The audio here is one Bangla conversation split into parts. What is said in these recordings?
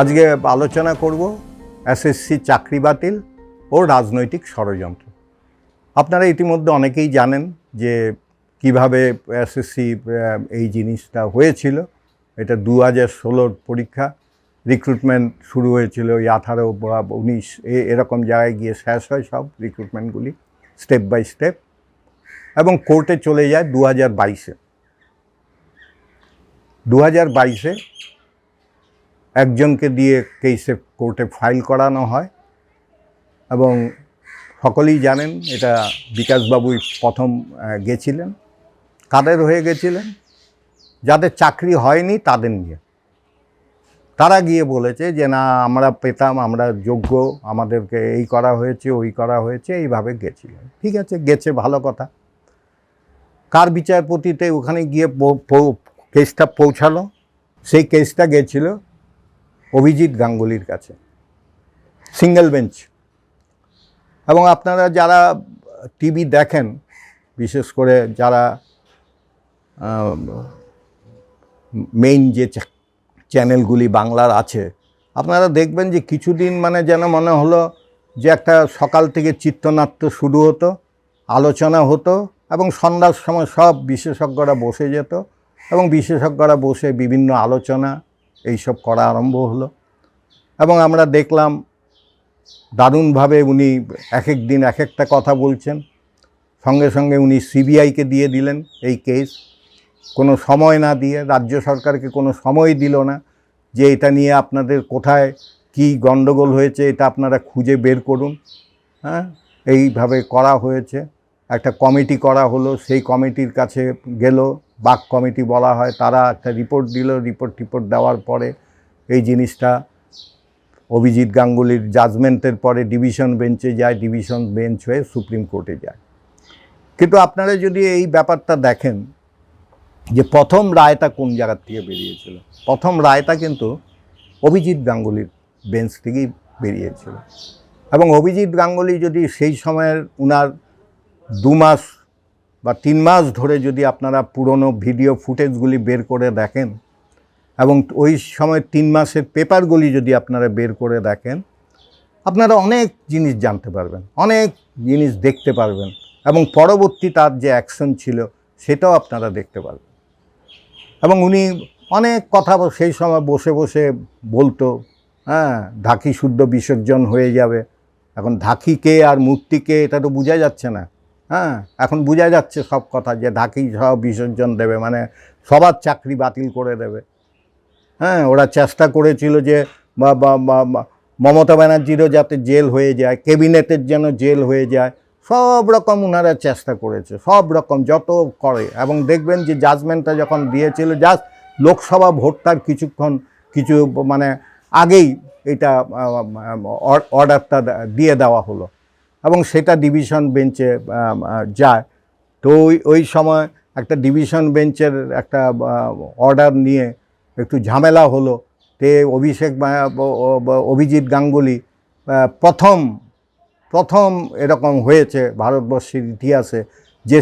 আজকে আলোচনা করব এসএসসি চাকরি বাতিল ও রাজনৈতিক ষড়যন্ত্র। আপনারা ইতিমধ্যে অনেকেই জানেন যে কীভাবে এসএসসি এই জিনিসটা হয়েছিল। এটা দু হাজার ষোলোর পরীক্ষা রিক্রুটমেন্ট শুরু হয়েছিল ওই আঠারো বা উনিশ এরকম জায়গায় গিয়ে শেষ হয় সব রিক্রুটমেন্টগুলি স্টেপ বাই স্টেপ এবং কোর্টে চলে যায় দু হাজার বাইশে। দু হাজার বাইশে একজনকে দিয়ে কেসে কোর্টে ফাইল করানো হয় এবং সকলেই জানেন এটা বিকাশবাবুই প্রথম গেছিলেন, কাদের হয়ে গেছিলেন, যাদের চাকরি হয়নি তাদের নিয়ে। তারা গিয়ে বলেছে যে, না, আমরা পেতাম, আমরা যোগ্য, আমাদেরকে এই করা হয়েছে, ওই করা হয়েছে, এইভাবে গেছিলেন। ঠিক আছে, গেছে, ভালো কথা। কার বিচারপতিতে ওখানে গিয়ে কেসটা পৌঁছালো? সেই কেসটা গেছিল অভিজিৎ গাঙ্গুলির কাছে। Single bench. এবং আপনারা যারা টিভি দেখেন, বিশেষ করে যারা মেইন যে চ্যানেলগুলি বাংলার আছে, আপনারা দেখবেন যে কিছুদিন মানে যেন মনে হলো যে একটা সকাল থেকে চিত্রনাট্য শুরু হতো, আলোচনা হতো, এবং সন্ধ্যার সময় সব বিশেষজ্ঞরা বসে যেত, এবং বিশেষজ্ঞরা বসে বিভিন্ন আলোচনা এইসব করা আরম্ভ হলো। এবং আমরা দেখলাম দারুণভাবে উনি এক এক দিন এক একটা কথা বলছেন। সঙ্গে সঙ্গে উনি সিবিআইকে দিয়ে দিলেন এই কেস। কোনো সময় না দিয়ে, রাজ্য সরকারকে কোনো সময় দিল না যে এটা নিয়ে আপনাদের কোথায় কি গণ্ডগোল হয়েছে এটা আপনারা খুঁজে বের করুন। হ্যাঁ এইভাবে করা হয়েছে। একটা কমিটি করা হলো, সেই কমিটির কাছে গেল। বাক কমিটি বলা হয়, তারা একটা রিপোর্ট দিল, রিপোর্ট টিপোর্ট দেওয়ার পরে এই জিনিসটা অভিজিৎ গাঙ্গুলির জাজমেন্টের পরে ডিভিশন বেঞ্চে যায়, ডিভিশন বেঞ্চ হয়ে সুপ্রিম কোর্টে যায়। কিন্তু আপনারা যদি এই ব্যাপারটা দেখেন যে প্রথম রায়টা কোন জায়গার থেকে বেরিয়েছিল, প্রথম রায়টা কিন্তু অভিজিৎ গাঙ্গুলির বেঞ্চ থেকেই বেরিয়েছিল। এবং অভিজিৎ গাঙ্গুলি যদি সেই সময়ের উনার দু মাস বা তিন মাস ধরে যদি আপনারা পুরনো ভিডিও ফুটেজগুলি বের করে দেখেন এবং ওই সময় তিন মাসের পেপারগুলি যদি আপনারা বের করে দেখেন, আপনারা অনেক জিনিস জানতে পারবেন, অনেক জিনিস দেখতে পারবেন এবং পরবর্তী তার যে অ্যাকশন ছিল সেটাও আপনারা দেখতে পারবেন। এবং উনি অনেক কথা সেই সময় বসে বসে বলতো হ্যাঁ ঢাকি শুদ্ধ বিসর্জন হয়ে যাবে, এখন ঢাকি কে আর মূর্তি কে এটা তো বোঝা যাচ্ছে না। হ্যাঁ এখন বোঝা যাচ্ছে সব কথা যে ঢাকি সব বিসর্জন দেবে মানে সবার চাকরি বাতিল করে দেবে। হ্যাঁ ওরা চেষ্টা করেছিল যে মমতা ব্যানার্জিরও যাতে জেল হয়ে যায়, ক্যাবিনেটের যেন জেল হয়ে যায়, সব রকম ওনারা চেষ্টা করেছে, সব রকম যত করে। এবং দেখবেন যে জাজমেন্টটা যখন দিয়েছিল জাস্ট লোকসভা ভোটটার কিছুক্ষণ, কিছু মানে আগেই এটা অর্ডারটা দিয়ে দেওয়া হলো। এবং সেটা ডিভিশন বেঞ্চে যায়। তো ওই ওই সময় একটা ডিভিশন বেঞ্চের একটা অর্ডার নিয়ে একটু ঝামেলা হলো তে অভিষেক অভিজিৎ গাঙ্গুলি প্রথম প্রথম এরকম হয়েছে ভারতবর্ষের ইতিহাসে যে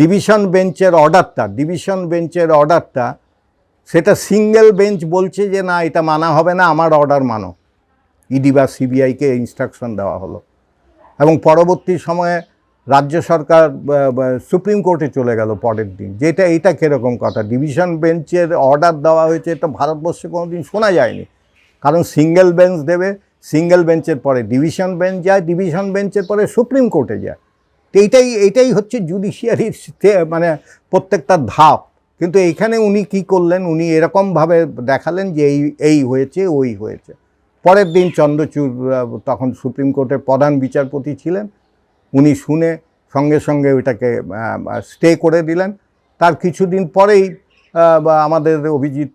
ডিভিশন বেঞ্চের অর্ডারটা ডিভিশন বেঞ্চের অর্ডারটা সেটা সিঙ্গেল বেঞ্চ বলছে যে না, এটা মানা হবে না, আমার অর্ডার মানো। ইডি বা সিবিআইকে ইনস্ট্রাকশন দেওয়া হলো। এবং পরবর্তী সময়ে রাজ্য সরকার সুপ্রিম কোর্টে চলে গেল পরের দিন। যেটা এটা কীরকম কথা? ডিভিশন বেঞ্চের অর্ডার দেওয়া হয়েছে, এটা ভারতবর্ষে কোনো দিন শোনা যায়নি। কারণ সিঙ্গেল বেঞ্চ দেবে, সিঙ্গেল বেঞ্চের পরে ডিভিশন বেঞ্চ যায়, ডিভিশন বেঞ্চের পরে সুপ্রিম কোর্টে যায়। তো এইটাই এইটাই হচ্ছে জুডিশিয়ারির মানে প্রত্যেকটা ধাপ। কিন্তু এইখানে উনি কি করলেন, উনি এরকমভাবে দেখালেন যে এই এই হয়েছে, ওই হয়েছে। পরের দিন চন্দ্রচূড় তখন সুপ্রিম কোর্টের প্রধান বিচারপতি ছিলেন। উনি শুনে সঙ্গে সঙ্গে ওইটাকে স্টে করে দিলেন। তার কিছুদিন পরেই আমাদের অভিজিৎ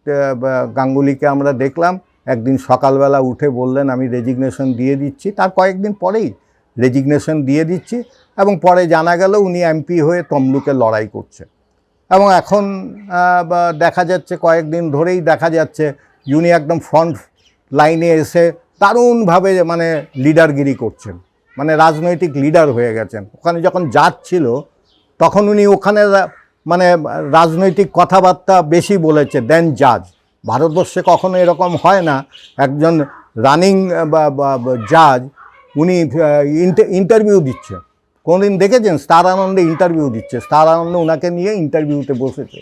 গাঙ্গুলিকে আমরা দেখলাম। একদিন সকালবেলা উঠে বললেন, আমি রেজিগনেশন দিয়ে দিচ্ছি। তার কয়েকদিন পরেই রেজিগনেশন দিয়ে দিচ্ছি এবং পরে জানা গেল উনি এমপি হয়ে তমলুকে লড়াই করছে। এবং এখন দেখা যাচ্ছে, কয়েকদিন ধরেই দেখা যাচ্ছে, উনি একদম ফ্রন্ট লাইনে এসে দারুণভাবে মানে লিডারগিরি করছেন। মানে রাজনৈতিক লিডার হয়ে গেছেন। ওখানে যখন যাচ্ছিল তখন উনি ওখানে মানে রাজনৈতিক কথাবার্তা বেশি বলেছে দেন জাজ। ভারতবর্ষে কখনো এরকম হয় না, একজন রানিং জাজ উনি ইন্টারভিউ দিচ্ছে। কোনোদিন দেখেছেন? স্টার আনন্দে ইন্টারভিউ দিচ্ছে। স্টার আনন্দ ওনাকে নিয়ে ইন্টারভিউতে বসেছে।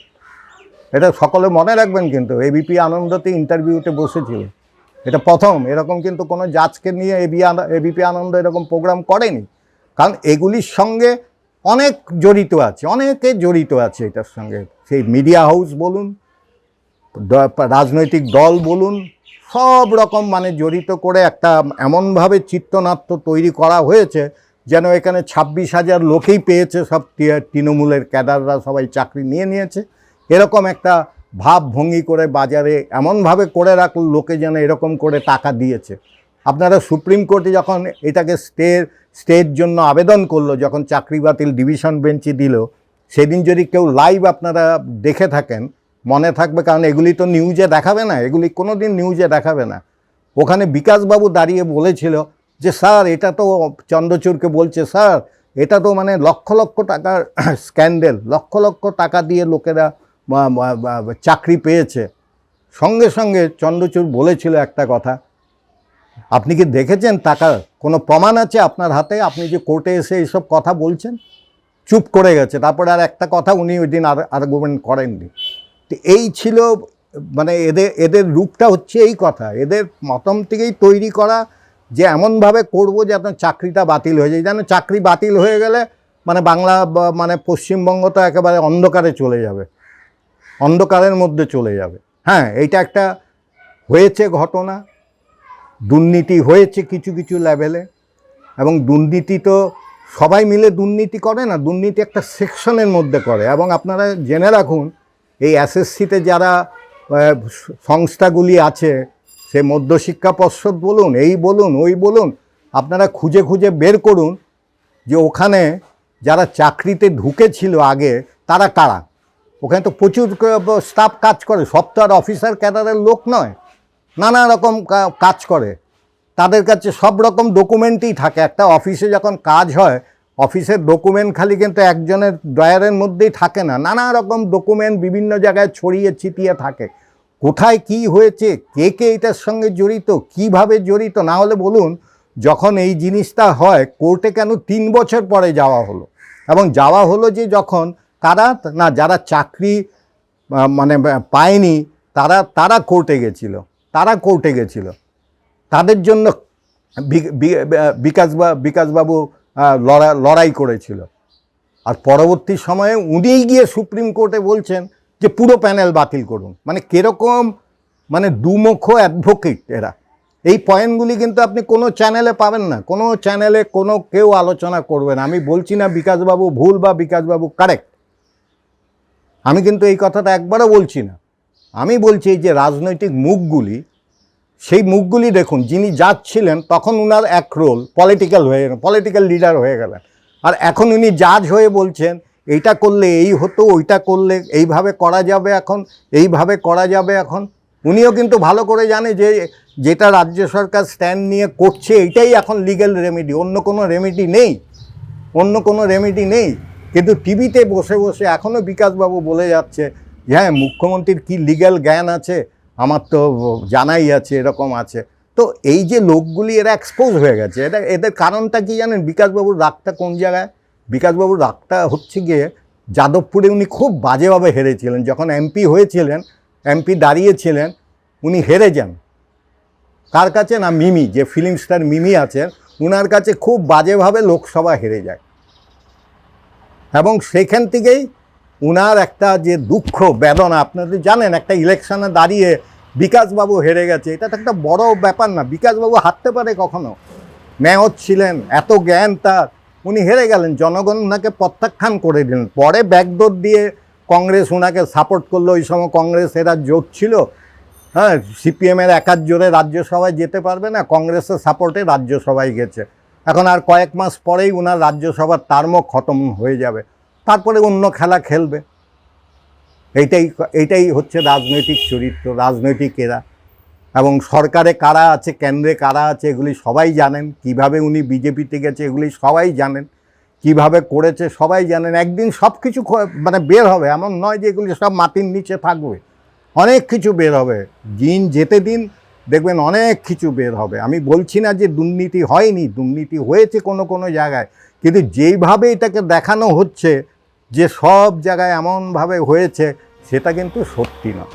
এটা সকলে মনে রাখবেন কিন্তু এবিপি আনন্দতে ইন্টারভিউতে বসেছিল। এটা প্রথম। এরকম কিন্তু কোনো জাজকে নিয়ে এবি এবিপি আনন্দ এরকম প্রোগ্রাম করেনি। কারণ এগুলির সঙ্গে অনেক জড়িত আছে, অনেকে জড়িত আছে এটার সঙ্গে। সেই মিডিয়া হাউস বলুন রাজনৈতিক দল বলুন, সব রকম মানে জড়িত করে একটা এমনভাবে চিত্রনাট্য তৈরি করা হয়েছে যেন এখানে ছাব্বিশ হাজার লোকেই পেয়েছে সব তৃণমূলের ক্যাডাররা সবাই চাকরি নিয়ে নিয়েছে। এরকম একটা ভাব ভঙ্গি করে বাজারে এমনভাবে করে রাখল, লোকে যেন এরকম করে টাকা দিয়েছে। আপনারা সুপ্রিম কোর্টে যখন এটাকে স্টে, স্টের জন্য আবেদন করল, যখন চাকরি বাতিল ডিভিশন বেঞ্চে দিল, সেদিন যদি কেউ লাইভ আপনারা দেখে থাকেন, মনে থাকবে কারণ এগুলি তো নিউজে দেখাবে না, এগুলি কোনো দিন নিউজে দেখাবে না। ওখানে বিকাশবাবু দাঁড়িয়ে বলেছিল যে, স্যার, এটা তো চন্দ্রচূড়কে বলছে, স্যার, এটা তো মানে লক্ষ লক্ষ টাকার স্ক্যান্ডেল, লক্ষ লক্ষ টাকা দিয়ে লোকেরা চাকরি পেয়েছে। সঙ্গে সঙ্গে চন্দ্রচূড় বলেছিল একটা কথা। আপনি কি দেখেছেন টাকার কোনো প্রমাণ আছে আপনার হাতে? আপনি যে কোর্টে এসে এইসব কথা বলছেন? চুপ করে গেছে। তারপরে আর একটা কথা উনি ওই দিন আর আর্গুমেন্ট করেননি। তো এই ছিল মানে এদের এদের রূপটা হচ্ছে এই কথা। এদের মতম থেকেই তৈরি করা যে এমনভাবে করব যাতে চাকরিটা বাতিল হয়ে যায়। যেন চাকরি বাতিল হয়ে গেলে মানে বাংলা মানে পশ্চিমবঙ্গ তো একেবারে অন্ধকারে চলে যাবে। অন্ধকারের মধ্যে চলে যাবে। হ্যাঁ এইটা একটা হয়েছে ঘটনা, দুর্নীতি হয়েছে কিছু কিছু লেভেলে এবং দুর্নীতি তো সবাই মিলে দুর্নীতি করে না, দুর্নীতি একটা সেকশনের মধ্যে করে। এবং আপনারা জেনে রাখুন, এই এসএসসিতে যারা সংস্থাগুলি আছে, সে মধ্যশিক্ষা পর্ষদ বলুন, এই বলুন, ওই বলুন, আপনারা খুঁজে খুঁজে বের করুন যে ওখানে যারা চাকরিতে ঢুকেছিল আগে, তারা কারা? ওখানে তো প্রচুর স্টাফ কাজ করে। সব তো আর অফিসার ক্যাডারের লোক নয়। নানা রকম কাজ করে। তাদের কাছে সব রকম ডকুমেন্টই থাকে। একটা অফিসে যখন কাজ হয় অফিসের ডকুমেন্ট খালি কিন্তু একজনের ড্রয়ারের মধ্যেই থাকে না। নানা রকম ডকুমেন্ট বিভিন্ন জায়গায় ছড়িয়ে ছিটিয়ে থাকে। কোথায় কি হয়েছে, কে কে এটার সঙ্গে জড়িত, কীভাবে জড়িত, না হলে বলুন, যখন এই জিনিসটা হয়, কোর্টে কেন তিন বছর পরে যাওয়া হলো? এবং যাওয়া হলো যে যখন তারা না, যারা চাকরি মানে পায়নি, তারা তারা কোর্টে গেছিল। তারা কোর্টে গেছিল। তাদের জন্য বিকাশ বিকাশবাবু লড়া, লড়াই করেছিল। আর পরবর্তী সময়ে উনিই গিয়ে সুপ্রিম কোর্টে বলছেন যে, পুরো প্যানেল বাতিল করুন। মানে কীরকম মানে দুমুখ অ্যাডভোকেট এরা। এই পয়েন্টগুলি কিন্তু আপনি কোনো চ্যানেলে পাবেন না। কোনো চ্যানেলে কোনো কেউ আলোচনা করবে না। আমি বলছি না বিকাশবাবু ভুল বা বিকাশবাবু কারেক্ট আমি কিন্তু এই কথাটা একবারও বলছি না। আমি বলছি যে রাজনৈতিক মুখগুলি, সেই মুখগুলি দেখুন, যিনি যাচ্ছিলেন তখন উনার এক রোল পলিটিক্যাল হয়ে গেলেন পলিটিক্যাল লিডার হয়ে গেলেন। আর এখন উনি জাজ হয়ে বলছেন, এইটা করলে এই হতো, ওইটা করলে এইভাবে করা যাবে এখন, এইভাবে করা যাবে এখন। উনিও কিন্তু ভালো করে জানে যে, যেটা রাজ্য সরকার স্ট্যান্ড নিয়ে করছে এটাই এখন লিগ্যাল রেমেডি অন্য কোনো রেমেডি নেই। অন্য কোনো রেমেডি নেই। কিন্তু টিভিতে বসে বসে এখনও বিকাশবাবু বলে যাচ্ছে যে হ্যাঁ মুখ্যমন্ত্রীর কি লিগ্যাল জ্ঞান আছে? আমার তো জানাই আছে, এরকম আছে। তো এই যে লোকগুলি এরা এক্সপোজ হয়ে গেছে, এটা, এদের কারণটা কি জানেন? বিকাশবাবুর রাগটা কোন জায়গায়? বিকাশবাবুর রাগটা হচ্ছে গিয়ে যাদবপুরে উনি খুব বাজেভাবে হেরেছিলেন। যখন এমপি হয়েছিলেন, এমপি দাঁড়িয়েছিলেন, উনি হেরে যান। কার কাছে? না, মিমি, যে ফিল্ম স্টার মিমি আছেন, উনার কাছে খুব বাজেভাবে লোকসভা হেরে যায়। এবং সেখান থেকেই উনার একটা যে দুঃখ, বেদনা আপনাদের জানেন, একটা ইলেকশনে দাঁড়িয়ে বিকাশবাবু হেরে গেছে। এটা তো একটা বড় ব্যাপার না, বিকাশবাবু হারতে পারে কখনো? মেয়র ছিলেন, এত জ্ঞান তার, উনি হেরে গেলেন, জনগণ ওনাকে প্রত্যাখ্যান করে দিলেন। পরে ব্যাকডোর দিয়ে কংগ্রেস ওনাকে সাপোর্ট করল, ওই সময় কংগ্রেস এরা জোট ছিল। হ্যাঁ সিপিএমের একার জোরে রাজ্যসভায় যেতে পারবে না, কংগ্রেসের সাপোর্টে রাজ্যসভায় গেছে। এখন আর কয়েক মাস পরেই ওনার রাজ্যসভার টার্মও খতম হয়ে যাবে। তারপরে অন্য খেলা খেলবে। এইটাই এইটাই হচ্ছে রাজনৈতিক চরিত্র, রাজনৈতিক এরা। এবং সরকারে কারা আছে, কেন্দ্রে কারা আছে, এগুলি সবাই জানেন। কীভাবে উনি বিজেপিতে গেছে, এগুলি সবাই জানেন। কীভাবে করেছে, সবাই জানেন। একদিন সব কিছু মানে বের হবে। এমন নয় যে এগুলি সব মাটির নিচে থাকবে। অনেক কিছু বের হবে। দিন যেতে দিন দেখবেন অনেক কিছু বের হবে। আমি বলছি না যে দুর্নীতি হয়নি, দুর্নীতি হয়েছে কোনো কোনো জায়গায়, কিন্তু যেইভাবে এটাকে দেখানো হচ্ছে, যে সব জায়গায় এমনভাবে হয়েছে, সেটা কিন্তু সত্যি না